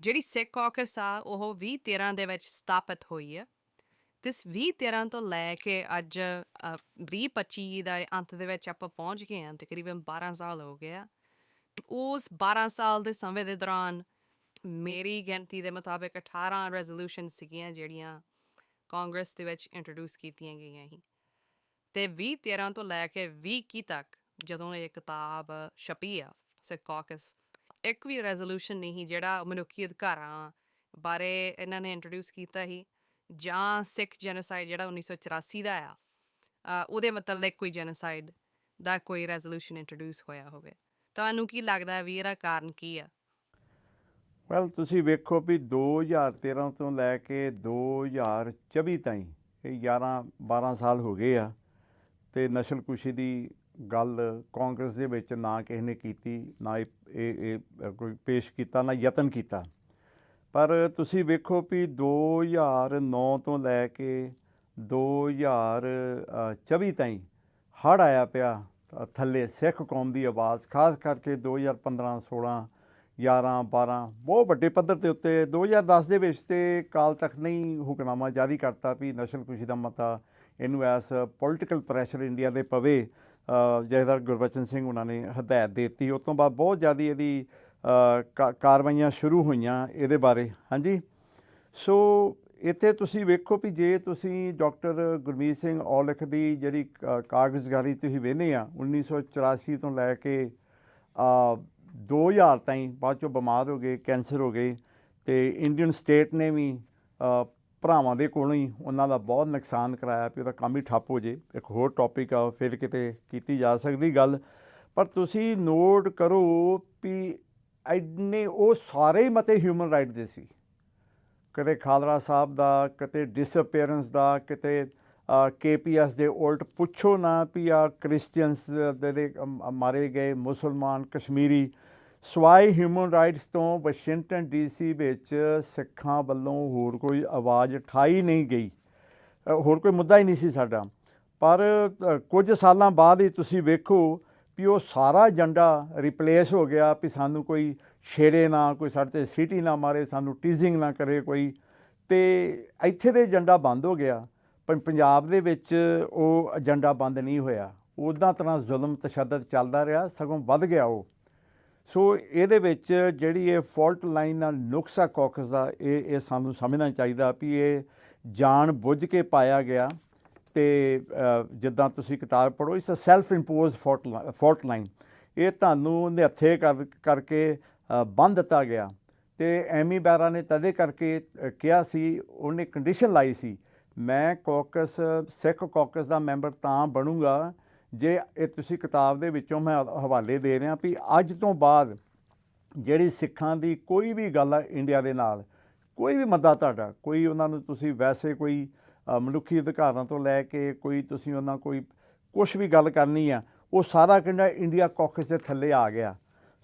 ਜਿਹੜੀ ਸਿੱਖ ਕਾਕਸ ਆ ਉਹ 2013 ਦੇ ਵਿੱਚ ਸਥਾਪਿਤ ਹੋਈ ਹੈ ਤਿਸ 2013 ਤੋਂ ਲੈ ਕੇ ਅੱਜ ਅ, 2025 ਦਾ ਅੰਤ ਦੇ ਵਿੱਚ ਆਪਾਂ ਪਹੁੰਚ ਗਏ ਹਾਂ ਤਕਰੀਬਨ 12 ਸਾਲ ਹੋ ਗਏ ਆ। ਉਸ 12 ਸਾਲ ਦੇ ਸਮੇਂ ਦੇ ਦੌਰਾਨ ਮੇਰੀ ਗਿਣਤੀ ਦੇ ਮੁਤਾਬਕ 18 ਰੈਜ਼ੋਲੂਸ਼ਨ ਸੀਗੀਆਂ ਜਿਹੜੀਆਂ ਕਾਂਗਰਸ ਦੇ ਵਿੱਚ ਇੰਟਰੋਡਿਊਸ ਕੀਤੀਆਂ ਗਈਆਂ ਸੀ। ਤੇ 2013 ਤੋਂ ਲੈ ਕੇ 2021 ਤੱਕ ਜਦੋਂ ਇਹ ਕਿਤਾਬ ਛਪੀ ਆ ਸਿੱਖ ਕਾਕਸ ਇੱਕ ਵੀ ਰੈਜ਼ੋਲੂਸ਼ਨ ਨਹੀਂ ਜਿਹੜਾ ਮਨੁੱਖੀ ਅਧਿਕਾਰਾਂ ਬਾਰੇ ਇਹਨਾਂ ਨੇ ਇੰਟਰੋਡਿਊਸ ਕੀਤਾ ਸੀ ਜਾਂ ਸਿੱਖ ਜੈਨੋਸਾਈਡ ਜਿਹੜਾ 1984 ਦਾ ਆ ਉਹਦੇ ਮਤਲਬ ਕੋਈ ਜੈਨੋਸਾਈਡ ਦਾ ਕੋਈ ਰੈਜ਼ੋਲੂਸ਼ਨ ਇੰਟਰੋਡਿਊਸ ਹੋਇਆ ਹੋਵੇ। ਤੁਹਾਨੂੰ ਕੀ ਲੱਗਦਾ ਵੀ ਇਹਦਾ ਕਾਰਨ ਕੀ ਆ? ਵੈਲ ਤੁਸੀਂ ਵੇਖੋ ਵੀ 2013 ਤੋਂ ਲੈ ਕੇ 2024 ਤਾਈਂ, ਇਹ 11 12 ਸਾਲ ਹੋ ਗਏ ਆ ਤੇ ਨਸਲਕੁਸ਼ੀ ਦੀ ਗੱਲ ਕਾਂਗਰਸ ਦੇ ਵਿੱਚ ਨਾ ਕਿਸੇ ਨੇ ਕੀਤੀ, ਨਾ ਇਹ ਇਹ ਕੋਈ ਪੇਸ਼ ਕੀਤਾ, ਨਾ ਯਤਨ ਕੀਤਾ। ਪਰ ਤੁਸੀਂ ਵੇਖੋ ਵੀ 2009 ਤੋਂ ਲੈ ਕੇ 2024 ਤਾਈਂ ਹੜ ਆਇਆ ਪਿਆ ਥੱਲੇ ਸਿੱਖ ਕੌਮ ਦੀ ਆਵਾਜ਼, ਖਾਸ ਕਰਕੇ 2015 16 11 12 ਬਹੁਤ ਵੱਡੇ ਪੱਧਰ ਦੇ ਉੱਤੇ 2010 ਦੇ ਵਿੱਚ ਤੇ ਕਾਲ ਤੱਕ ਨਹੀਂ ਹੁਕਨਾਮਾ ਜਾਰੀ ਕਰਤਾ ਵੀ ਨਸਲਕੁਸ਼ੀ ਦਾ ਮਤਾ, ਇਹਨੂੰ ਐਸ ਪੋਲਿਟੀਕਲ ਪ੍ਰੈਸ਼ਰ ਇੰਡੀਆ ਦੇ ਪਵੇ। ਜਥੇਦਾਰ ਗੁਰਬਚਨ ਸਿੰਘ ਉਹਨਾਂ ਨੇ ਹਦਾਇਤ ਦੇ ਦਿੱਤੀ। ਉਸ ਤੋਂ ਬਾਅਦ ਬਹੁਤ ਜ਼ਿਆਦਾ ਇਹਦੀ ਕਾ- ਕਾਰਵਾਈਆਂ ਸ਼ੁਰੂ ਹੋਈਆਂ ਇਹਦੇ ਬਾਰੇ। ਹਾਂਜੀ? ਸੋ ਇੱਥੇ ਤੁਸੀਂ ਵੇਖੋ ਵੀ ਜੇ ਤੁਸੀਂ ਡਾਕਟਰ ਗੁਰਮੀਤ ਸਿੰਘ ਔਲਖ ਦੀ ਜਿਹੜੀ ਕ- ਕਾਰਗੁਜ਼ਾਰੀ ਤੁਸੀਂ ਵੇਖਦੇ ਆ 1984 ਤੋਂ ਲੈ ਕੇ ਆ 2000 ਤਾਈਂ ਬਾਅਦ ਚੋਂ ਬਿਮਾਰ ਹੋ ਗਏ, ਕੈਂਸਰ ਹੋ ਗਏ ਤੇ ਇੰਡੀਅਨ ਸਟੇਟ ਨੇ ਵੀ ਭਰਾਵਾਂ ਦੇ ਕੋਲੋਂ ਹੀ ਉਹਨਾਂ ਦਾ ਬਹੁਤ ਨੁਕਸਾਨ ਕਰਾਇਆ ਵੀ ਉਹਦਾ ਕੰਮ ਹੀ ਠੱਪ ਹੋ ਜੇ। ਇੱਕ ਹੋਰ ਟੌਪਿਕ ਆ ਫਿਰ ਕਿਤੇ ਕੀਤੀ ਜਾ ਸਕਦੀ ਗੱਲ। ਪਰ ਤੁਸੀਂ ਨੋਟ ਕਰੋ ਵੀ ਐਨੇ ਉਹ ਸਾਰੇ ਹੀ ਮਤੇ ਹਿਊਮਨ ਰਾਈਟ ਦੇ ਸੀ। ਕਦੇ ਖਾਲਰਾ ਸਾਹਿਬ ਦਾ, ਕਿਤੇ ਡਿਸਅਪੀਅਰੈਂਸ ਦਾ, ਕਿਤੇ ਕੇਪੀਐਸ ਦੇ ਉਲਟ ਪੁੱਛੋ ਨਾ ਵੀ ਆ ਕ੍ਰਿਸਚੀਅਨਸ ਦੇ ਮਾਰੇ ਗਏ ਮੁਸਲਮਾਨ, ਕਸ਼ਮੀਰੀ ਸਵਾਏ ਹਿਊਮਨ ਰਾਈਟਸ ਤੋਂ ਵਾਸ਼ਿੰਗਟਨ ਡੀਸੀ ਵਿੱਚ ਸਿੱਖਾਂ ਵੱਲੋਂ ਹੋਰ ਕੋਈ ਆਵਾਜ਼ ਉਠਾਈ ਨਹੀਂ ਗਈ। ਹੋਰ ਕੋਈ ਮੁੱਦਾ ਹੀ ਨਹੀਂ ਸੀ ਸਾਡਾ। ਪਰ ਕੁਝ ਸਾਲਾਂ ਬਾਅਦ ਹੀ ਤੁਸੀਂ ਵੇਖੋ ਵੀ ਉਹ ਸਾਰਾ ਏਜੰਡਾ ਰਿਪਲੇਸ ਹੋ ਗਿਆ ਵੀ ਸਾਨੂੰ ਕੋਈ ਛੇੜੇ ਨਾ, ਕੋਈ ਸਾਡੇ ਤੇ ਸਿਟੀ ਨਾ ਮਾਰੇ, ਸਾਨੂੰ ਟੀਜ਼ਿੰਗ ਨਾ ਕਰੇ ਕੋਈ। ਤੇ ਇੱਥੇ ਦੇ ਏਜੰਡਾ ਬੰਦ ਹੋ ਗਿਆ। ਪਰ ਪੰਜਾਬ ਦੇ ਵਿੱਚ ਉਹ ਏਜੰਡਾ ਬੰਦ ਨਹੀਂ ਹੋਇਆ। ਉਦਾਂ ਤਰ੍ਹਾਂ ਜ਼ੁਲਮ ਤਸ਼ੱਦਦ ਚੱਲਦਾ ਰਿਹਾ, ਸਗੋਂ ਵੱਧ ਗਿਆ ਉਹ। ਸੋ ਇਹਦੇ ਵਿੱਚ ਜਿਹੜੀ ਇਹ ਫਾਲਟ ਲਾਈਨ ਨਾਲ ਨੁਕਸਾ ਕਾਕਸ ਦਾ ਇਹ ਇਹ ਸਾਨੂੰ ਸਮਝਣਾ ਚਾਹੀਦਾ ਵੀ ਇਹ ਜਾਣ ਬੁੱਝ ਕੇ ਪਾਇਆ ਗਿਆ ਤੇ ਜਿੱਦਾਂ ਤੁਸੀਂ ਕਿਤਾਬ ਪੜ੍ਹੋ ਇਸ ਸੈਲਫ ਇੰਪੋਜ਼ ਫਾਲਟ ਲਾਈਨ ਇਹ ਤੁਹਾਨੂੰ ਨਿਹੱਥੇ ਕਰ ਕਰਕੇ ਅ, ਬੰਨ੍ਹ ਦਿੱਤਾ ਗਿਆ। ਤੇ ਐਮੀ ਬੈਰਾ ਨੇ ਤਦੇ ਕਰਕੇ ਕਿਹਾ ਸੀ ਉਹਨੇ ਕੰਡੀਸ਼ਨ ਲਾਈ ਸੀ ਮੈਂ ਕਾਕਸ ਸਿੱਖ ਕਾਕਸ ਦਾ ਮੈਂਬਰ ਤਾਂ ਬਣੂੰਗਾ ਜੇ ਇਹ ਤੁਸੀਂ ਕਿਤਾਬ ਦੇ ਵਿੱਚੋਂ ਮੈਂ ਹਵਾਲੇ ਦੇ ਰਿਹਾ ਵੀ ਅੱਜ ਤੋਂ ਬਾਅਦ ਜਿਹੜੀ ਸਿੱਖਾਂ ਦੀ ਕੋਈ ਵੀ ਗੱਲ ਹੈ ਇੰਡੀਆ ਦੇ ਨਾਲ, ਕੋਈ ਵੀ ਮੁੱਦਾ ਤੁਹਾਡਾ, ਕੋਈ ਉਹਨਾਂ ਨੂੰ ਤੁਸੀਂ ਵੈਸੇ ਕੋਈ ਮਨੁੱਖੀ ਅਧਿਕਾਰਾਂ ਤੋਂ ਲੈ ਕੇ ਕੋਈ ਤੁਸੀਂ ਉਹਨਾਂ ਕੋਈ ਕੁਝ ਵੀ ਗੱਲ ਕਰਨੀ ਆ, ਉਹ ਸਾਰਾ ਕਹਿੰਦਾ ਇੰਡੀਆ ਕਾਕਸ ਦੇ ਥੱਲੇ ਆ ਗਿਆ।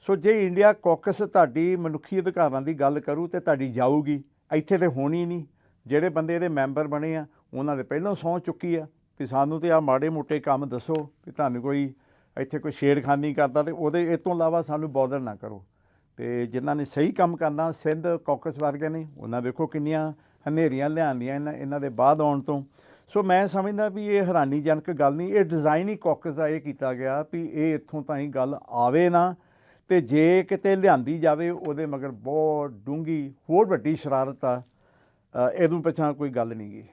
ਸੋ ਜੇ ਇੰਡੀਆ ਕਾਕਸ ਤੁਹਾਡੀ ਮਨੁੱਖੀ ਅਧਿਕਾਰਾਂ ਦੀ ਗੱਲ ਕਰੂ ਤੇ ਤੁਹਾਡੀ ਜਾਊਗੀ, ਇੱਥੇ ਤੇ ਹੋਣੀ ਨਹੀਂ। ਜਿਹੜੇ ਬੰਦੇ ਇਹਦੇ ਮੈਂਬਰ ਬਣੇ ਆ, ਉਹਨਾਂ ਦੇ ਪਹਿਲਾਂ ਸਹੁੰ ਚੁੱਕੀ ਆ। ਵੀ ਸਾਨੂੰ ਤੇ ਆ ਮਾੜੇ ਮੋਟੇ ਕੰਮ ਦੱਸੋ ਵੀ ਤੁਹਾਨੂੰ ਕੋਈ ਇੱਥੇ ਕੋਈ ਛੇੜਖਾਨੀ ਕਰਦਾ ਤੇ ਉਹਦੇ ਇਹ ਤੋਂ ਇਲਾਵਾ ਸਾਨੂੰ ਬੌਦਰ ਨਾ ਕਰੋ। ਤੇ ਜਿਨ੍ਹਾਂ ਨੇ ਸਹੀ ਕੰਮ ਕਰਨਾ ਸਿੰਧ ਕਾਕਸ ਵਰਗੇ ਨੇ ਉਹਨਾਂ ਵੇਖੋ ਕਿੰਨੀਆਂ ਹਨੇਰੀਆਂ ਲਿਆਂਦੀਆਂ ਇਹਨਾਂ ਇਹਨਾਂ ਦੇ ਬਾਅਦ ਆਉਣ ਤੋਂ। ਸੋ ਮੈਂ ਸਮਝਦਾ ਵੀ ਇਹ ਹੈਰਾਨੀਜਨਕ ਗੱਲ ਨਹੀਂ ਇਹ ਡਿਜ਼ਾਈਨ ਹੀ ਕਾਕਸ ਦਾ ਇਹ ਕੀਤਾ ਗਿਆ ਵੀ ਇਹ ਇੱਥੋਂ ਤਾਂ ਹੀ ਗੱਲ ਆਵੇ ਨਾ ਤੇ ਜੇ ਕਿਤੇ ਲਿਆਂਦੀ ਜਾਵੇ ਉਹਦੇ ਮਗਰ ਬਹੁਤ ਡੂੰਗੀ ਹੋਰ ਵੱਡੀ ਸ਼ਰਾਰਤ ਆ। ਅ, ਇਹਦੋਂ ਪਿਛਾਂ ਕੋਈ ਗੱਲ ਨਹੀਂ ਗਈ